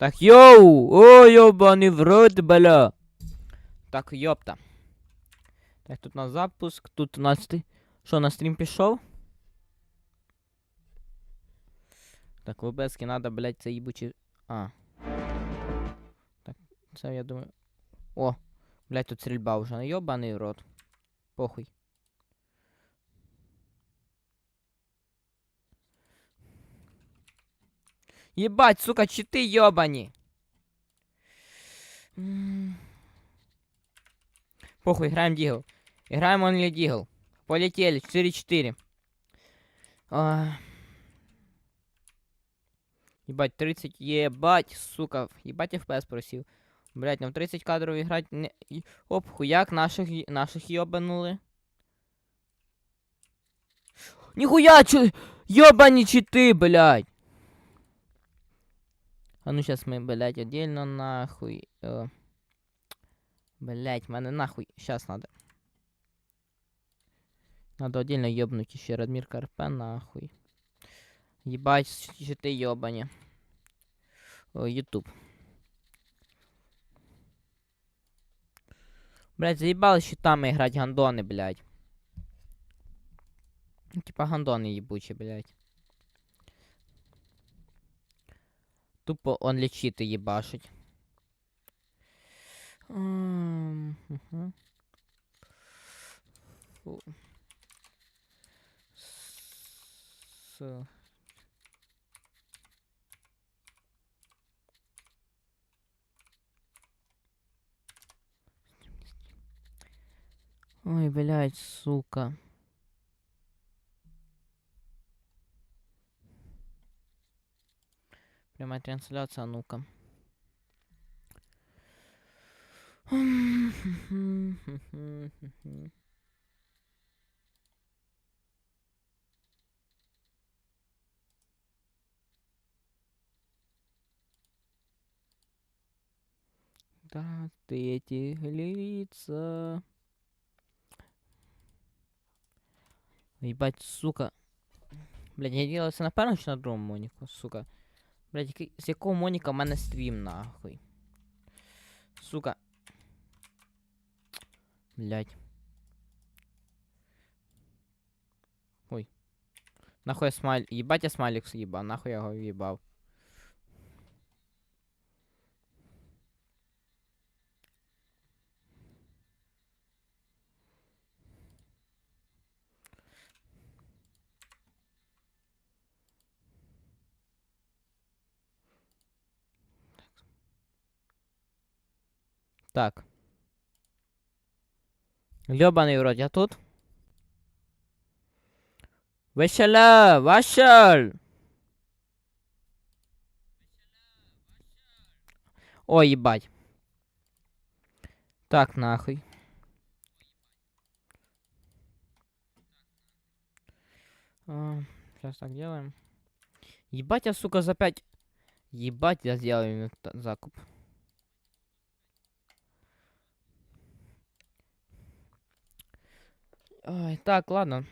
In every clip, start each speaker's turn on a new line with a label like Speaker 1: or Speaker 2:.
Speaker 1: Так, йоу! О, йобаний в рот, бля. Так, йопта. Так, тут у нас запуск, тут у нас ти. Що, на стрім пішов? Так, в ОБС надо, блядь, це їбучі. А. Так, це я думаю. О, блядь, тут стрільба вже. Ну, Йобаний в рот. Похуй. Ебать, сука, читы ёбани. Похуй, играем Дигл. Играем Only Дигл. Полетели, 4-4. А. Ебать, 30, ебать, сука. Ебать, FPS просил. Блять, нам 30 кадров играть не... Оп, хуяк, наших, наших ёбанули. Нихуя, чё... Ёбани читы, блядь. А ну сейчас мы, блядь, отдельно нахуй. Э, блядь, мене нахуй. Сейчас надо. Надо отдельно ёбнуть еще Радмир КРП нахуй. Ебать, что ты ёбани. О, Ютуб. Блядь, заебалось щитами играть гандоны, блядь. Типа гандоны ебучие, блядь. Тупо он лечит и. Фу. С- Ой, блядь, сука. Прямая трансляция, а ну-ка. Да, ты эти лица. Ебать, сука. Блядь, я ділався на чи на другому моніку, сука. Блядь, який, з якого моніка в мене стрім, нахуй. Сука. Блядь. Ой. Нахуй я смайль... Ебать я смайлик съебал, нахуй я його в'їбав. Так. Лёбаный вроде, я тут? Весело! Василь! Ой, ебать. Так, нахуй. сейчас так делаем. Ебать, я, сука, за пять... Ебать, я сделаю закуп. Ой, так, ладно.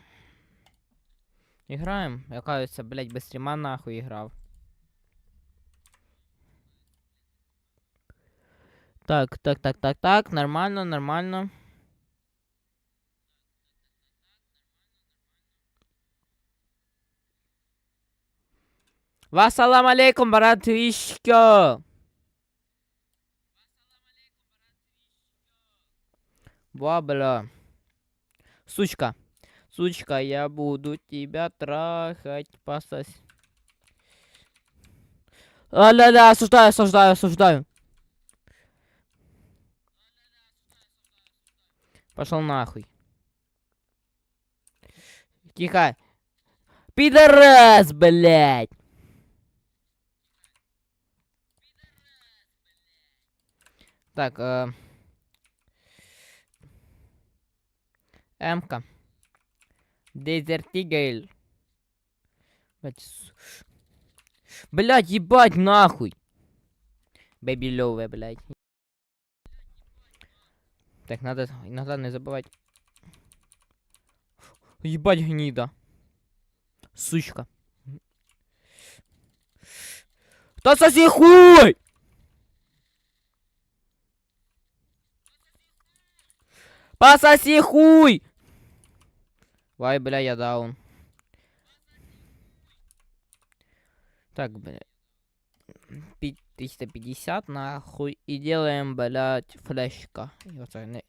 Speaker 1: Играем. Я, кажется, блядь, без стрима нахуй играл. Так, так, так, так, так, нормально, нормально. Вассалам алейкум, братишка. Ба, бля. Сучка. Сучка, я буду тебя трахать, посось. А, да, да, осуждаю, осуждаю, осуждаю. Пошел нахуй. Тихо. Пидорас, блядь. Так, э... М-ка. Дезертигейл. Блять, ебать нахуй. Бэби левая, блять. Так, надо иногда не забывать. Ебать гнида. Сучка. Да соси хуй! Пососи хуй! Вай, бля, я даун. Так, бля. Пи- 350 нахуй. И делаем, блядь, флешка. Оце не...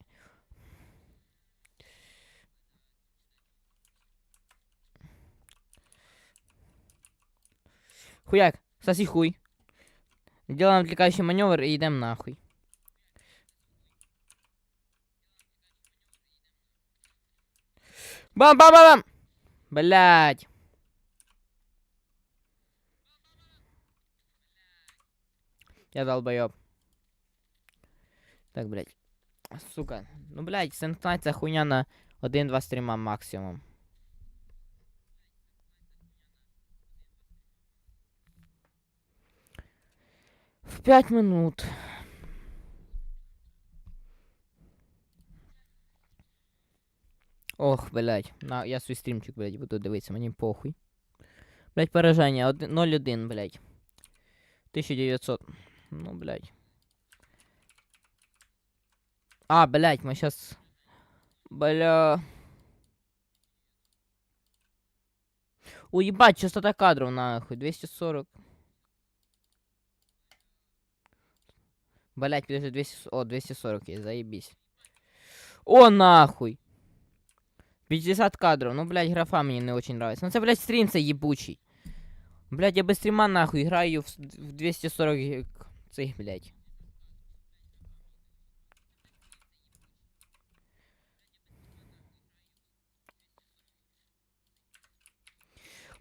Speaker 1: Хуяк, соси хуй. Делаем отвлекающий маневр и идем нахуй. Бам-бам-бам! Блять. Я долбоёб. Так, блядь. Сука. Ну, блядь, синхронизація хуйня на 1-2 стріма максимум. В 5 минут. Ох, блядь. На, я свій стрімчик, блядь, буду дивитися, мені похуй. Блядь, пораження. один- 0-1, блядь. 1900. Ну, блядь. А, блядь, мы сейчас... Бля... Уебать, частота кадров, нахуй. 240. Блять, подожди, 200... О, 240 есть, заебись. О, нахуй! 50 кадров. Ну, блядь, графа мне не очень нравится. Ну, это, блядь, стрим це ебучий. Блядь, я без стрима нахуй играю в, с- в 240 г- цих, блядь.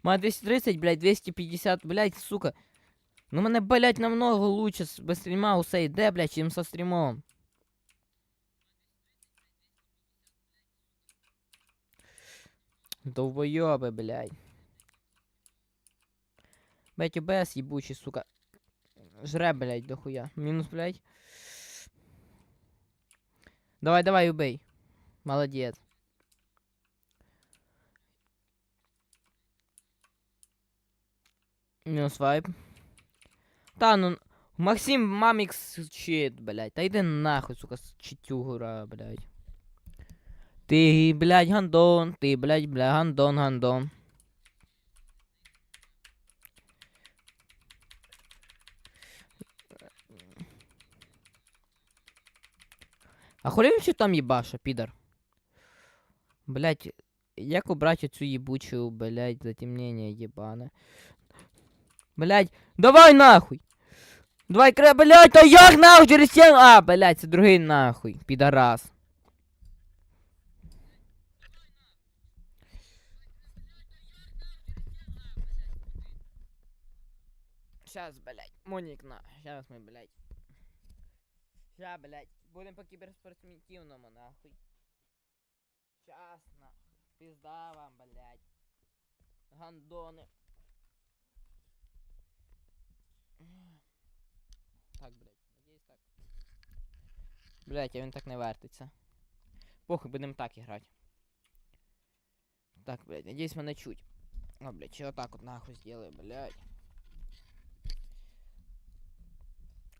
Speaker 1: Мене 230, блядь, 250, блядь, сука. Ну мене, блядь, намного лучше без стріма усе йде, блядь, чим со стрімом. Довбойоби, блядь. Блядь, ОБС ебучий, сука. Жре, блядь, дохуя. Мінус, блядь. Давай, давай, убей. Молодец. Мінус вайп. Та ну. Максим Мамікс чит, блядь. Та йди нахуй, сука, с- читюгура, блядь. Ти, блядь, гандон, ти, блядь, бля, гандон, гандон. А хули він ще там їбаша, підар? Блядь, як убрать цю їбучу, блядь, затемнение ебане? Блядь, давай нахуй! Давай, кре, блядь, та як нахуй через стіну? А, блядь, це другий нахуй, підарас. Сейчас, блядь, Монік на. Сейчас ми, блядь. Ща, блядь, будем по кіберспортивному, нахуй. Щас, нахуй. Пизда вам, блядь. Гандони. Так, блядь, надіюсь так. Блядь, а він так не вертиться. Похуй, будемо так іграти. Так, блядь, надіюсь мене чуть. А, блядь, чи отак от нахуй сделаю, блядь.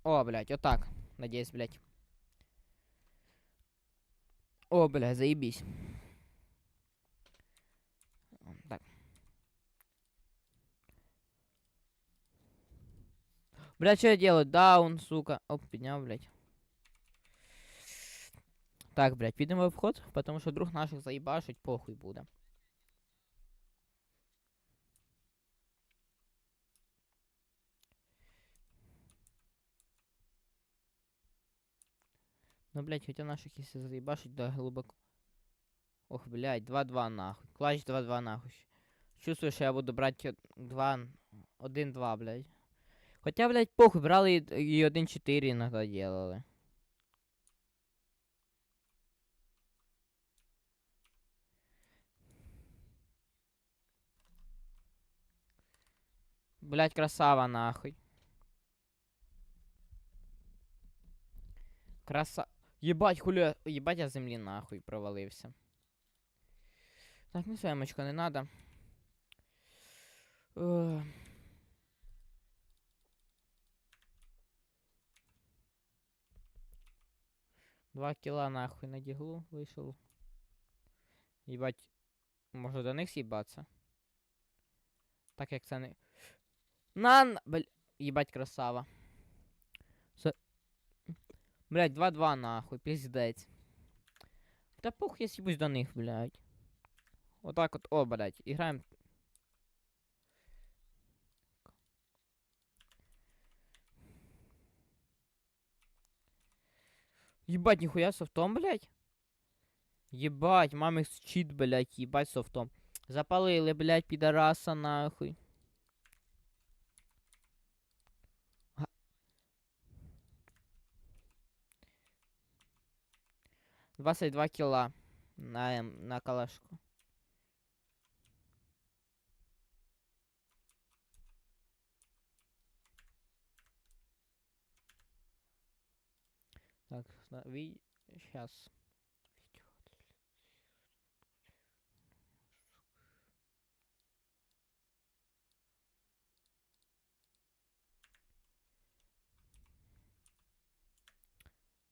Speaker 1: О, блядь, отак. Надеюсь, блядь. О, блядь, заебись. Так. Блядь, что я делаю? Даун, сука. Оп, поднял, блядь. Так, блядь, підемо в вход, потому що друг наших заїбашить, похуй буде. Ну, блядь, хотя наших если заебашить, да, глубоко. Ох, блядь, 2-2 нахуй. Клач 2-2 нахуй. Чувствую, що я буду брати 2... 1-2, блядь. Хотя, блядь, похуй, брали і і 1-4 иногда делали. Блядь, красава нахуй. Краса... Єбать, хуля... Єбать, я землі нахуй провалився. Так, ну семечко, не надо. Ugh. Два кіла нахуй на діглу вийшов. Їбать. Може до них з'їбаться? Так як це не. Нан! Бл... Їбать красава. Це... Блять, 2-2 нахуй, піздець. Та пух, я сібусь до них, блядь. Отак от, о, блядь, іграємо. Ебать, нихуя софтом, блядь. Ебать, мамик чит, блядь, ебать софтом. Запалили, блядь, пидораса нахуй. 22 кило на, эм, на калашку. Так, сейчас.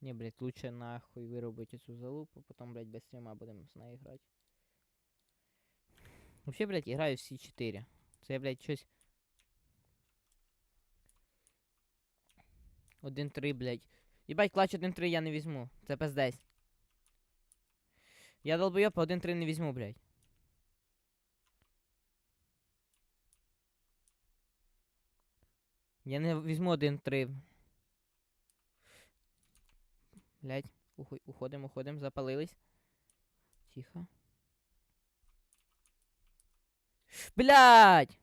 Speaker 1: Не, блядь, лучше нахуй вырубить эту залупу, потом, блядь, без стрима будем с ней играть. Вообще, блядь, играю в C4. Це я, блядь, щось... 1-3, блядь. Єбать, клач 1-3 я не візьму. Це пиздець. Я долбойоб, а 1-3 не візьму, блядь. Я не візьму 1-3. Блядь, уху- уходим, уходим, запалились. Тихо. Блядь!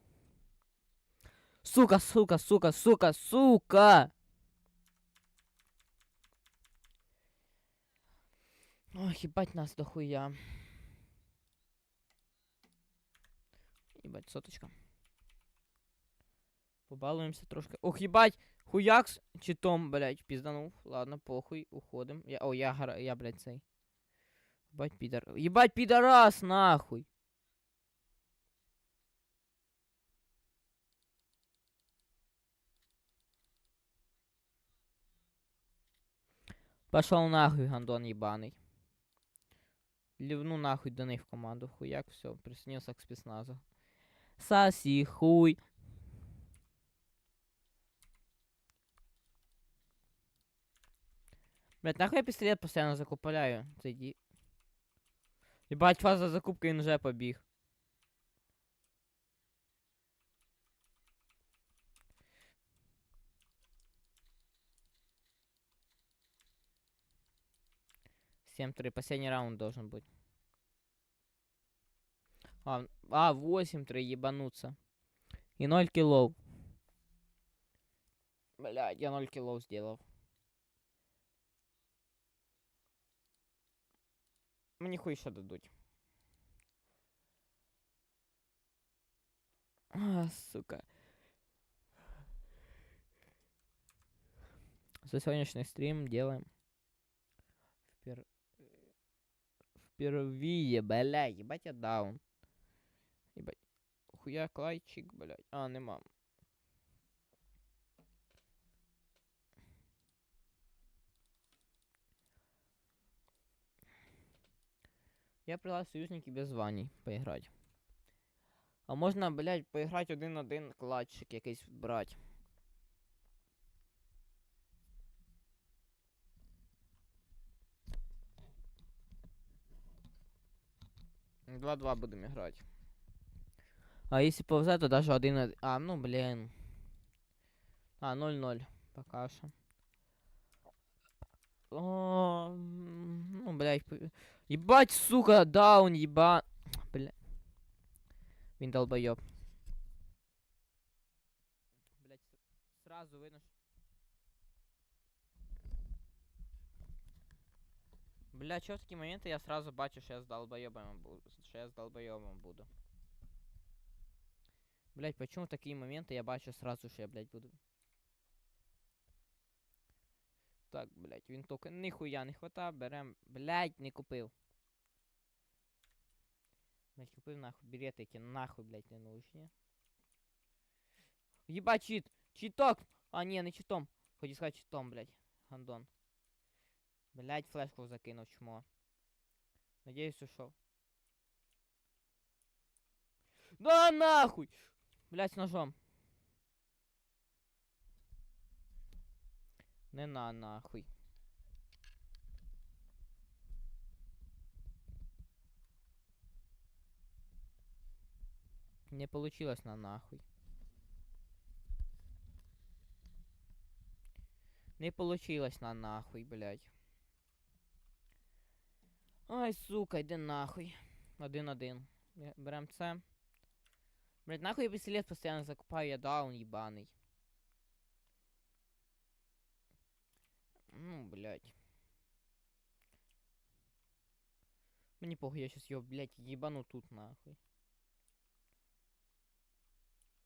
Speaker 1: Сука, сука, сука, сука, сука! Ой, ебать нас дохуя. Ебать, соточка. Побалуємося трошки. Ох, ебать! Хуяк с читом, блядь, пизданув. Ладно, похуй, уходим. Я, о, я, я, блядь, цей. Ебать, пидор. Ебать, пидорас, нахуй! Пошел нахуй, гандон ебаный. Ливну нахуй до них в команду. Хуяк, все, присоединился к спецназу. Саси, хуй. Блять, нахуй я пистолет постоянно закупляю? Зайди. Ебать, фаза закупки він вже побіг. Семь три. Последний раунд должен быть. А, а 8-3, ебануться. И 0 киллов. Блядь, я 0 киллов сделал. Мені хуй ще дадуть. А, сука. За сегодняшний стрим делаем. Впер... Впервые, бля, ебать я даун. Ебать. Хуя клайчик, блядь. А, нема. Я предлагаю союзники без званий поиграть. А можна, блядь, поіграти один-один клатчик якийсь брать. Два-два будем играть. А если повзе, то даже один... А, ну, блин. А, 0-0. Пока что. О, ну, блядь. п- Ебать, сука, даун, еба... Бля. Він долбоёб. Блядь, с- сразу видно, що... Бля, чё в такі моменти я сразу бачу, що я з долбоёбом буду. Що я з долбоёбом буду. Блядь, почему в такі моменти я бачу сразу, що я, блядь, буду. Так, блядь, він тільки ніхуя не хвата, берем. Блядь, не купив. Блядь, купив нахуй білети, які нахуй, блядь, не нужні. Єбать, чит! Читок! А, ні, не читом. Хотів сказати читом, блядь. Гандон. Блять, флешку закинув чмо. Надіюсь, ушов. Да нахуй! Блять, з ножом. Не на нахуй. Не получилось на нахуй. Не получилось на нахуй, блядь. Ай, сука, йди нахуй. Один-один. Бе- Берем це. Блядь, нахуй я пістолет постоянно закупаю, я даун ебаный. Ну, блядь. Мені похуй, я сейчас його, блядь, ебану тут нахуй.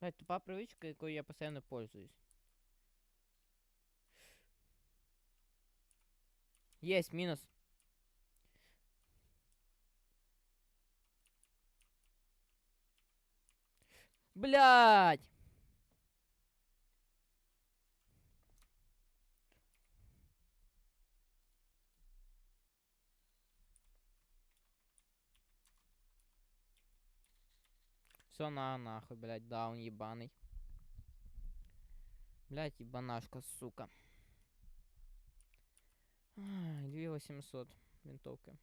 Speaker 1: Блядь, тупа привычка, якою я постоянно пользуюсь. Есть, минус. Блядь! Все на нахуй, блядь, даун ебаный. Блядь, ебанашка, сука. Ай, 2800 винтовка.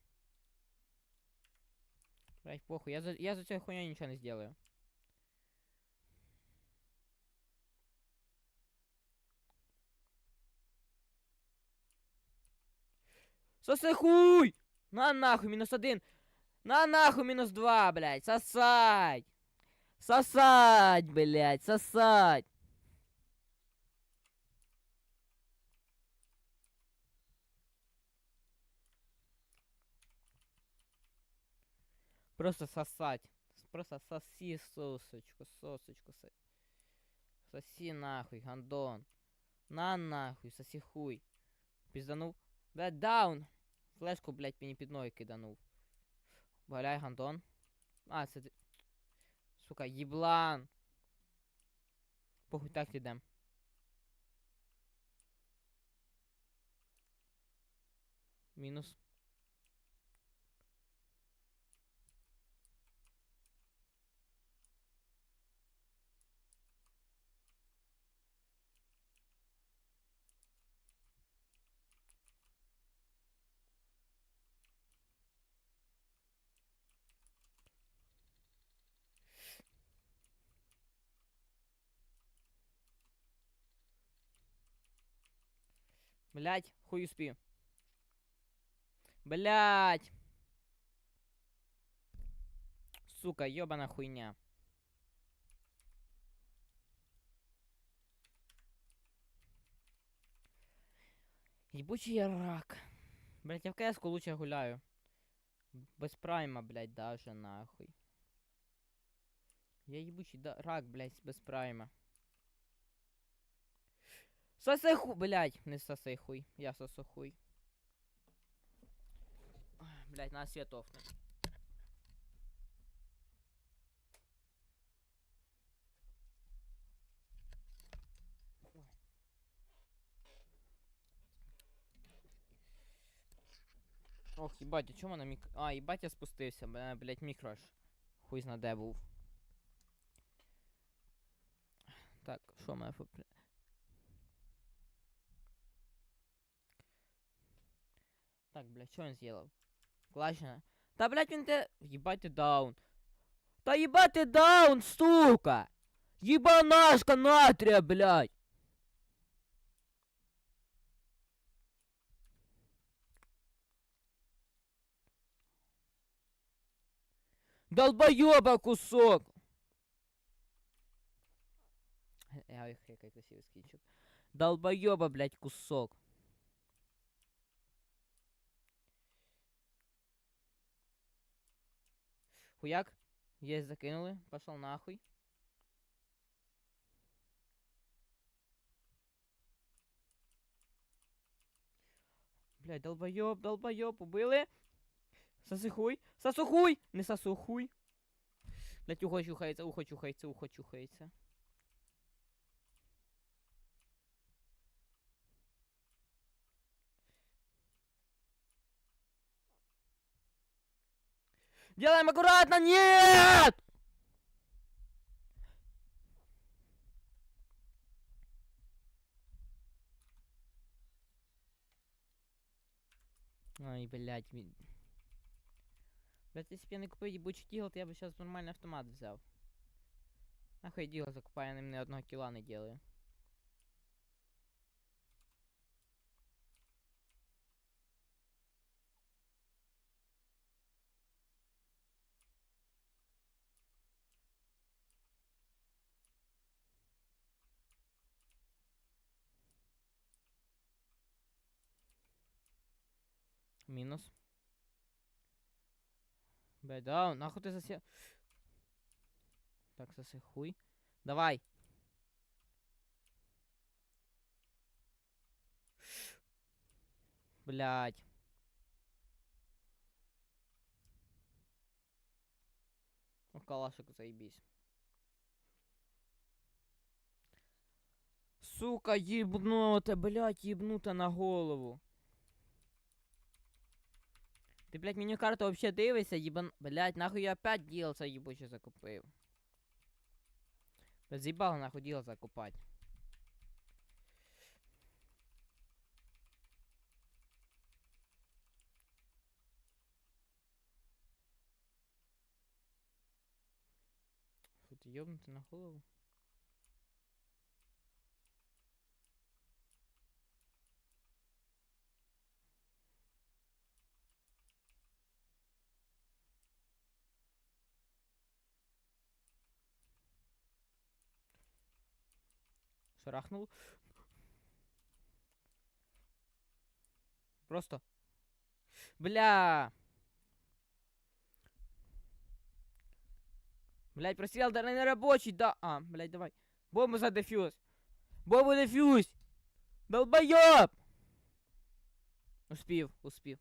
Speaker 1: Блядь, похуй, я за, я за цю хуйню ничего не сделаю. Соси хуй! На нахуй, минус один. На нахуй, минус два, блядь, сосать! Сосать, блядь, сосать! Просто сосать. Просто соси сосочку, сосочку. со- Соси нахуй, гандон. На нахуй, соси хуй. Пизданув. Блядь, даун. Флешку, блядь, мені під ноги киданув. Валяй, гандон. А, це. Сука, їблан. Похуй, так ідем. Мінус. Блять, хуй успею. Блять. Сука, ёбана хуйня. Ебучий я рак. Блять, я в кс лучше гуляю. Без прайма, блять, даже нахуй. Я ебучий да рак, блять, без прайма. Соси хуй, блядь, не соси хуй, я сосу хуй. Ой, Блядь, на свет офне. Ой. Ох, їбать, а чому на мік... А, їбать, я спустився, бля, блядь, мікро аж. Хуй зна де був. Так, що в мене по... Так, блядь, що він зробив? Клачно. Та, блядь, він те... Єбать ти даун. Та єбать ти даун, сука! Єбанашка натрія, блядь! Долбоёба кусок! Ай, какой красивый скинчик. Долбоёба, блядь, кусок. Хуяк. Есть, закинули. Пошел нахуй. Блядь, долбоёб, долбоёб, убили. Соси хуй. Сосу хуй! Не сосу хуй. Блядь, ухо чухається, ухо чухається, ухо чухається. Делаем аккуратно! Нет! Ой, блядь. ми- Блядь, если б я не купив ебучий дігл, то я бы сейчас нормальний автомат взяв. Нахуй я дігл закупаю, я ним ні одного кіла не делаю. Мінус. Да, нахуй ти засе... Так, засе хуй. Давай. Блядь. О, калашик, заебись. Сука, ебнута, блядь, ебнута на голову. Ти, блядь, меню карту вообще дивишся, ебан... Блядь, нахуй я опять DLC ебуче закупив. Блядь, заебало нахуй діло закупать. Фу, ти ёбнутый на голову. Шарахнул. Просто. Бля. Блять, просрел, да не рабочий, да. А, блять, давай. Бомбу за дефьюз. Бомбу дефьюз. Долбоёб. Успів, успів.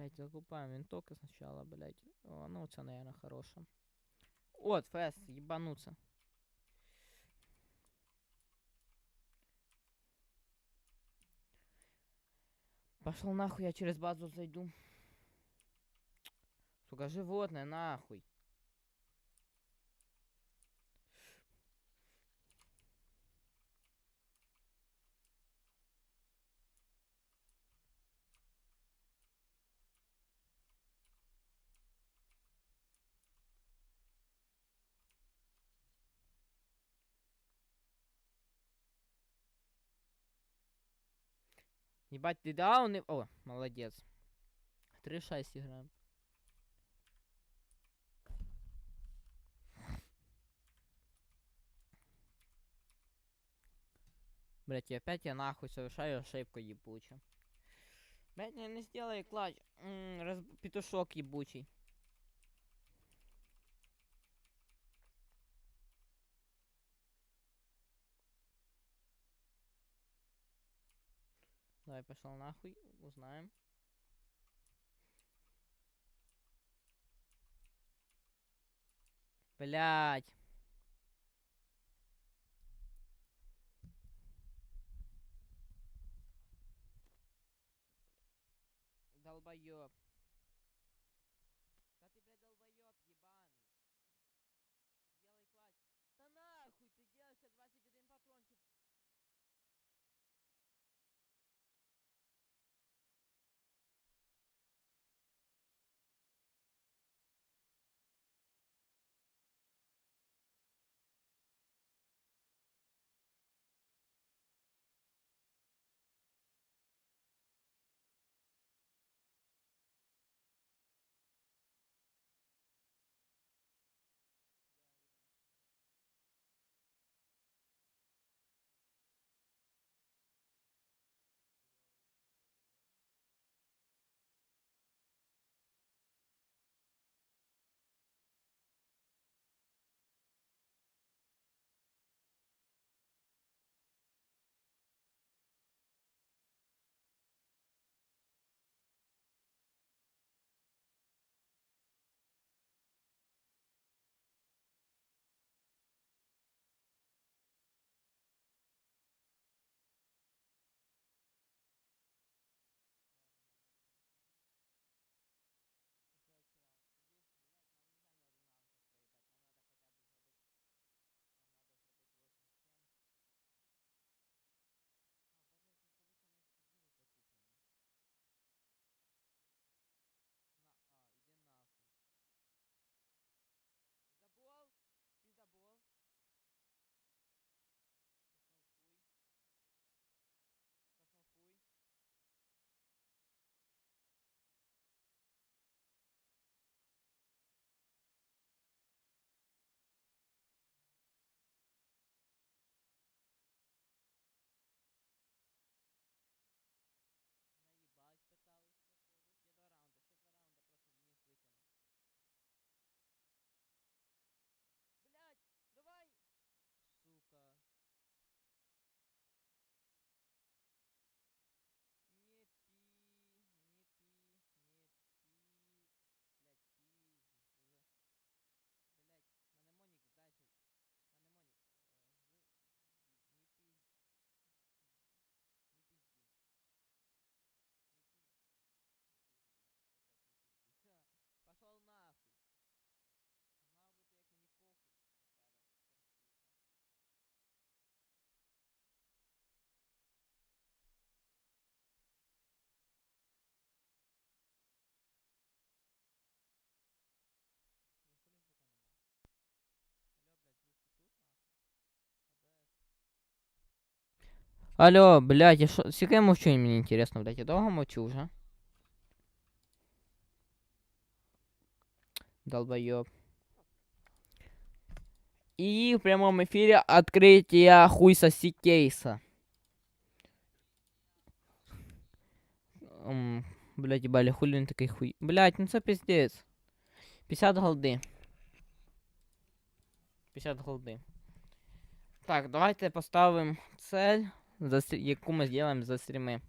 Speaker 1: Так, блядь, закупаем винтовку сначала, блядь. О, ну, это, наверное, хорошо. Вот, фест, ебануться. Пошел нахуй, я через базу зайду. Сука, животное, нахуй. Ебать, ты дауны... О, молодец. 3-6 играем. Блять, и опять я нахуй совершаю ошибку ебучую. Блять, не, не сделай клатч. М, раз... Петушок ебучий. Давай пошел нахуй, узнаем. Блять. Долбоёб. Алло, блядь, я шо... Скільки я мовчу, мені інтересно, блядь, я довго мовчу вже? Долбоёб. И в прямом эфире открытие хуй соси кейса. М, Блядь, ебали, хули він такий хуй. Блядь, ну це пиздец. 50 голди. 50 голди. Так, давайте поставимо цель, за стрі- яку ми зробимо за стріми.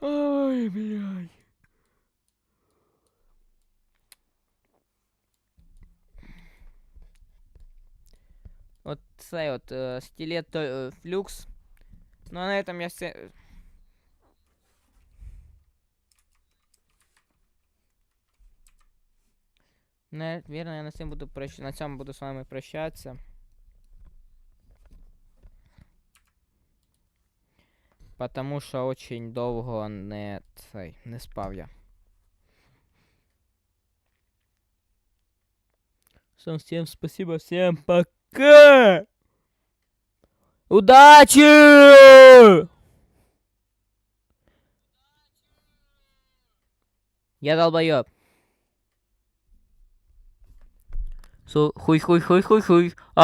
Speaker 1: Ой, блядь. Вот цей от е, стилет е, флюкс. Ну а на этом я все. Наверное, я на цьому буду прощ... на цьому буду з вами прощатися. Потому що очень довго не цей не спав я. Всем, всем спасибо, всем пока! Удачи! Я долбоёб. Су, хуй, хуй, хуй, хуй, хуй. А,